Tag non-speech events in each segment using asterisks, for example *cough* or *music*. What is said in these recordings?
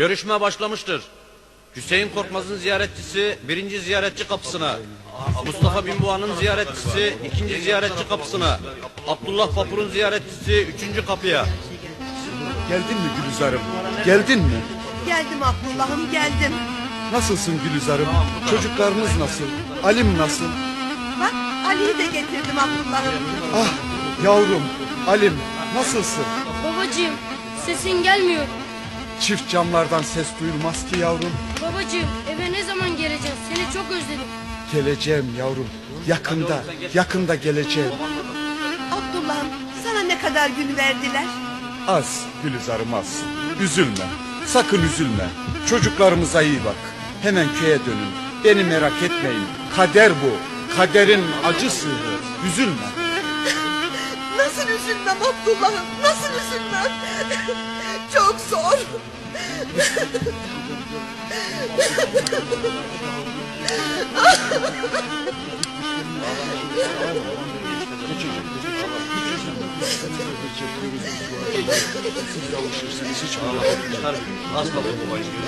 Görüşme başlamıştır. Hüseyin Korkmaz'ın ziyaretçisi birinci ziyaretçi kapısına, Mustafa Binboğa'nın ziyaretçisi ikinci ziyaretçi kapısına, Abdullah Papur'un ziyaretçisi üçüncü kapıya. Geldin mi Gülizar'ım? Geldin mi? Geldim Abdullah'ım geldim. Nasılsın Gülizar'ım? Çocuklarınız nasıl? Alim nasıl? Bak Ali'yi de getirdim Abdullah'ım. Ah yavrum Alim nasılsın? Babacığım sesin gelmiyor. Çift camlardan ses duyulmaz ki yavrum. Babacığım eve ne zaman geleceğiz? Seni çok özledim. Geleceğim yavrum. Yakında, yakında geleceğim. Abdullah'ım sana ne kadar gün verdiler? Az Gülizar'ım az. Üzülme. Sakın üzülme. Çocuklarımıza iyi bak. Hemen köye dönün. Beni merak etmeyin. Kader bu. Kaderin acısı. Üzülme. *laughs* Nasıl üzülmem Abdullah'ım? Nasıl üzülmem? Çok zor.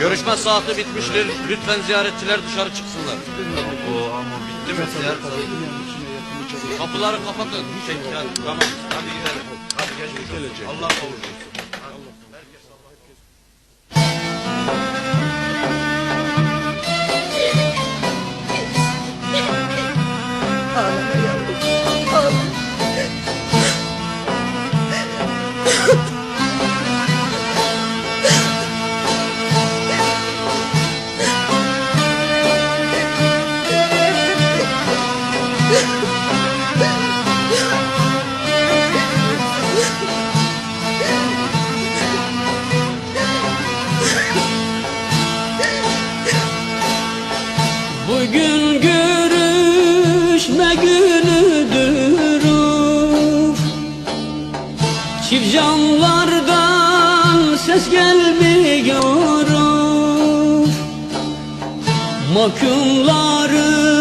Görüşme saati bitmiştir. Lütfen ziyaretçiler dışarı çıksınlar. O ama bitti mi ziyaret? Kapıları kapatın. Çek yani. Tamam. Hadi gidelim. Hadi geçmiş olsun. Allah Bugün görüşme günüdür. Çift camlardan ses gelmiyor uf. Mahkumların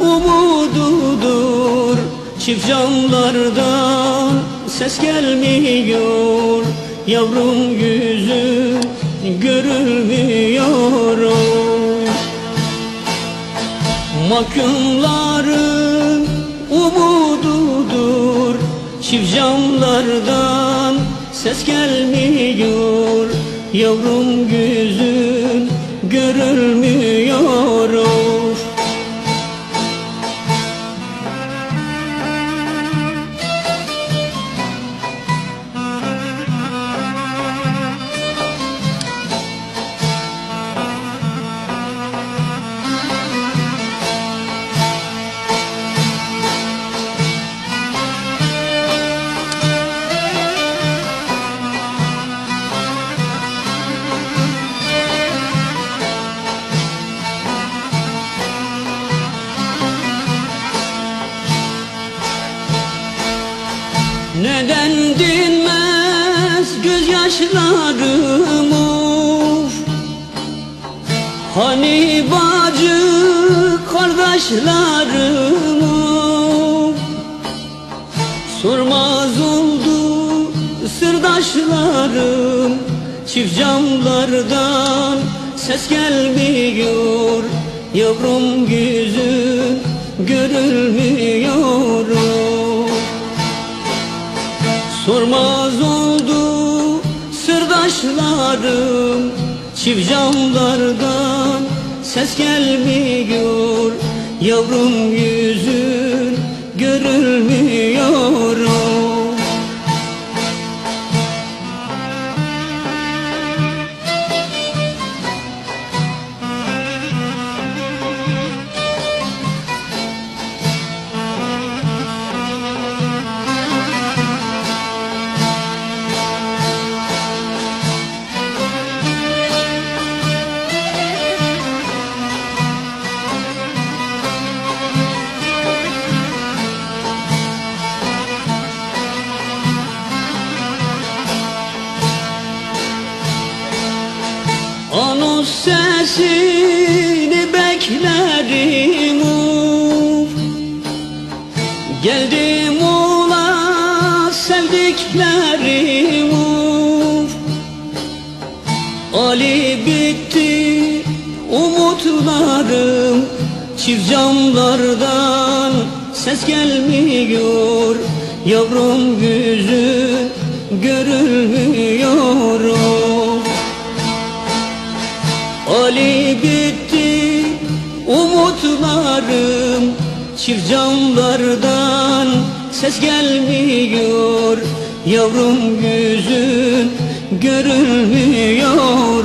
umududur Çift camlardan ses gelmiyor Yavrum yüzü görülmüyor. Mahkumların umududur Çift camlardan ses gelmiyor. Yavrum yüzün görülmüyor gözyaşlarım of. Hani bacı kardeşlerim of. Sormaz oldu sırdaşlarım Çift camlardan ses gelmiyor. Yavrum yüzün görülmüyor. Sormaz sırdaşlarım Çift camlardan ses gelmiyor. Yavrum yüzün görülmüyor Uf sesini beklerim. Uf Geldim ola sevdiklerim. Uf Ali bitti umutlarım. Çift camlardan ses gelmiyor. Yavrum yüzü görülmüyor. Ali bitti umutlarım Çift camlardan ses gelmiyor. Yavrum yüzün görülmüyor